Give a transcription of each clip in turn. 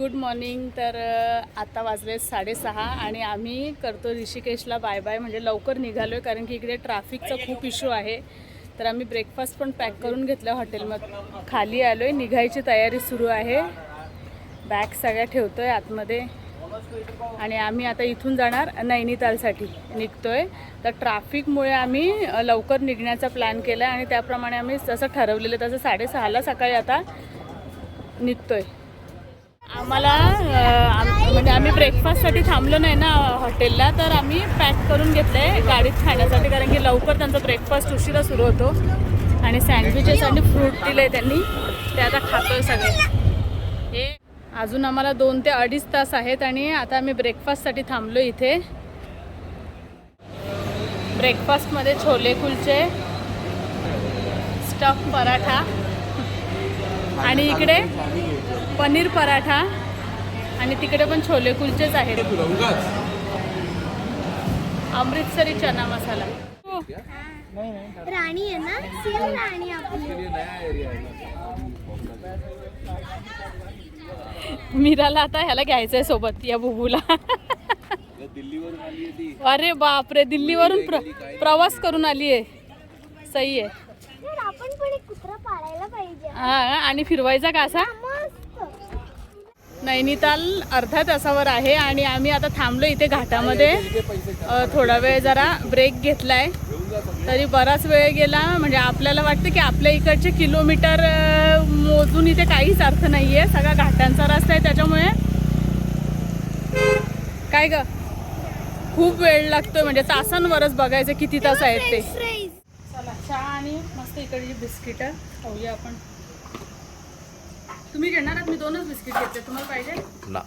Good morning. तर आता वाजले साडेसहा आणि आम्ही करतो ऋषिकेशला बाय बाय. म्हणजे लवकर निघालो आहे कारण की इकडे ट्रॅफिकचा खूप इश्यू आहे. तर आम्ही ब्रेकफास्ट पण पॅक करून घेतलं हॉटेलमध्ये खाली आलो आहे निघायची तयारी सुरू आहे. बॅग सगळ्या ठेवतो आहे आतमध्ये. आणि आम्ही आता इथून जाणार नैनितालसाठी. आहे तर ट्रॅफिकमुळे आम्ही लवकर निघण्याचा प्लॅन केला आणि त्याप्रमाणे आम्ही जसं ठरवलेलं तसं साडेसहाला सकाळी आता निघतो आहे आम्हाला आम- म्हणजे आम्ही ब्रेकफास्टसाठी थांबलो नाही ना हॉटेलला तर आम्ही पॅक करून घेतलं आहे गाडीत खाण्यासाठी कारण की लवकर त्यांचा ब्रेकफास्ट उशिरा सुरू होतो. आणि सँडविचेस आणि फ्रूट दिले त्यांनी. ते आता खातो सगळे. हे अजून आम्हाला दोन ते अडीच तास आहेत आणि आता आम्ही ब्रेकफास्टसाठी थांबलो इथे. ब्रेकफास्टमध्ये छोले कुलचे स्टफ पराठा. आणि इकडे पनीर पराठा आणि तिकडे पण छोले कुलचेच आहेत. अमृतसरी चना मसाला. राणी आहे ना? राणी आपली. मीराला आता ह्याला घ्यायचंय सोबत या बुबूला. अरे बापरे दिल्लीवरून प्र प्रवास करून आली आहे सही आहे आपण पण एक कुत्रा पाळायला पाहिजे. हा आणि फिरवायचा का असा? नैनिताल अर्ध्या तासावर आहे आणि आम्ही आता थांबलो इथे घाटामध्ये. थोडा वेळ जरा ब्रेक घेतलाय. तरी बराच वेळ गेला. म्हणजे आपल्याला वाटतं की आपल्या इकडचे किलोमीटर मोजून इथे काहीच अर्थ नाही आहे सगळा घाटांचा रस्ता आहे त्याच्यामुळे. काय ग? खूप वेळ लागतोय. म्हणजे तासांवरच बघायचं किती तास आहेत ते. चला चहा आणि मस्त इकडची बिस्किट खाऊया आपण. तुम्ही घेणार आहात? मी दोनच बिस्किट घेतले तुम्हाला पाहिजे? ना.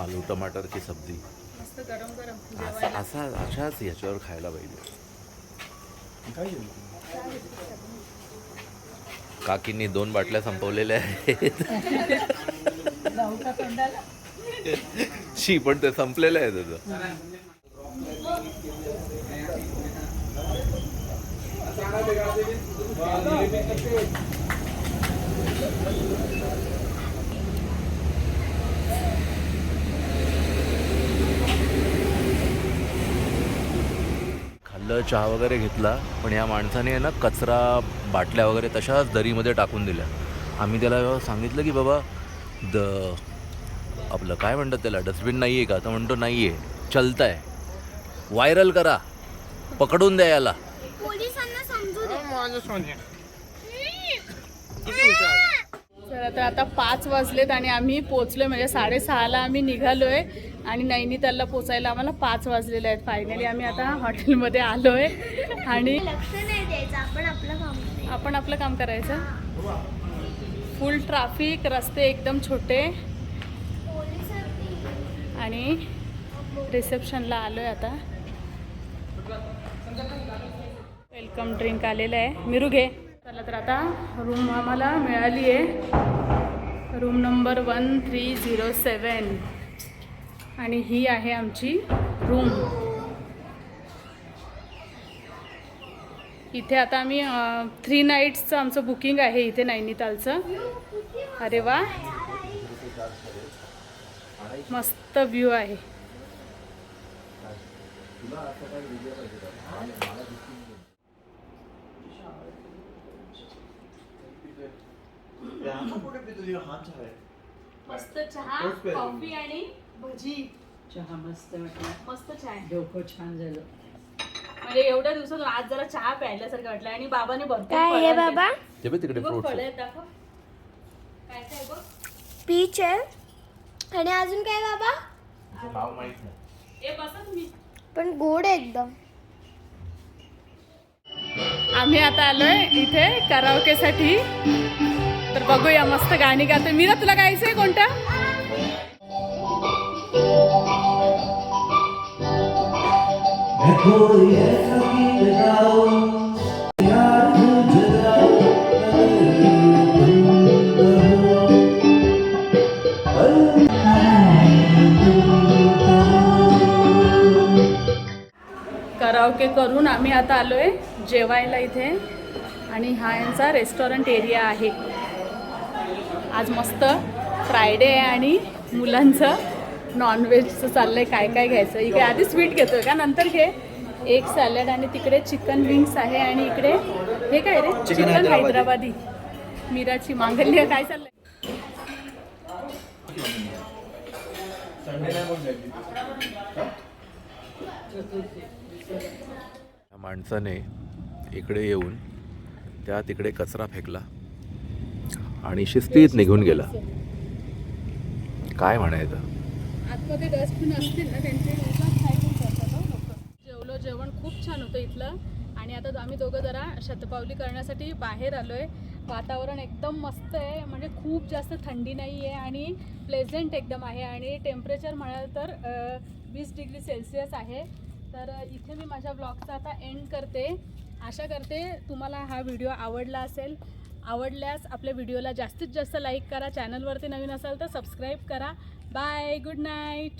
आलू सब्जी. मस्त गरम गरम. असा अशाच याच्यावर खायला पाहिजे. काकींनी दोन बाटल्या संपवलेल्या आहेत. का शी पण ते संपलेलं आहे त्याचं. खाल्लं चहा वगैरे घेतला पण या माणसाने आहे ना कचरा बाटल्या वगैरे तशाच दरीमध्ये टाकून दिल्या. आम्ही त्याला सांगितलं की बाबा द आपलं काय म्हणतात त्याला डस्टबिन नाही आहे का? तर म्हणतो नाही आहे चलतं आहे व्हायरल करा. पकडून द्या याला. समजू दे तर आता आता पाच वाजलेत आणि आम्ही पोचलोय म्हणजे साडेसहाला आम्ही निघालोय आणि नैनितालला पोचायला आम्हाला पाच वाजलेले आहेत. फायनली आम्ही आता हॉटेलमध्ये आलोय आणि लक्ष नाही द्यायचं आपण आपलं काम करायचं. आपण आपलं काम करायचं. फुल ट्रॅफिक रस्ते एकदम छोटे. आणि रिसेप्शनला आलोय आता. वेलकम ड्रिंक आलेलं आहे. मिरू घे. चला तर आता रूम आम्हाला मिळाली आहे. Room number one three zero seven आणि ही आहे आमची रूम इथे आता आम्ही थ्री नाईट्सचं आमचं बुकिंग आहे इथे नैनितालचं. अरे वा. मस्त व्ह्यू आहे. मस्त चहा कॉफी आणि भजी. चहा मस्त वाटला. मस्त चहा आहे. डोकं छान झालं. म्हणजे एवढ्या दिवसातून आज जरा चहा प्यायल्यासारखं वाटलं आणि बाबाने भरपूर काय फळं आहे आणले. बाबा ते बघ तिकडे बघ फ्रुट्स फळं आहेत दाखव. काय काय बघ? पीच आहे. आणि अजून काय बाबा? हे बसा तुम्ही. पण गोड आहे एकदम. आम्ही आता आलोय इथे करावकेसाठी. तर बघूया मस्त गाणी गाते मीरा तुला गायचंय कोणतं? करावके करून आम्ही आता आलोय जेवायला इथे. आणि हा यांचा रेस्टॉरंट एरिया आहे. आज मस्त फ्रायडे आहे आणि मुलांचं नॉनव्हेजचं चाललं आहे काय काय घ्यायचं? इकडे आधी स्वीट घेतोय का? नंतर घे. एक सॅलड आणि तिकडे चिकन विंग्स आहे आणि इकडे हे काय रे? चिकन हैदराबादी. मीराची मांगल्य काय चाललंय? माणसाने इकडे येऊन त्या तिकडे कचरा फेकला. आणि शिस्तीत निघून गेला. काय म्हणायचं? ना हो जेवलो जेवण खूप छान होतं इथलं. आणि आता आम्ही दोघं जरा शतपावली करण्यासाठी बाहेर आलो आहे वातावरण एकदम मस्त आहे. म्हणजे खूप जास्त थंडी नाही आहे आणि प्लेझेंट एकदम आहे. आणि टेम्परेचर म्हणाल तर वीस डिग्री सेल्सिअस आहे. तर इथे मी माझ्या ब्लॉगचा आता एंड करते. आशा करते तुम्हाला हा व्हिडिओ आवडला असेल. आवडल्यास आपल्या व्हिडिओला जास्तीत जास्त लाईक करा. चॅनलवरती नवीन असाल तर सबस्क्राईब करा. Bye good night.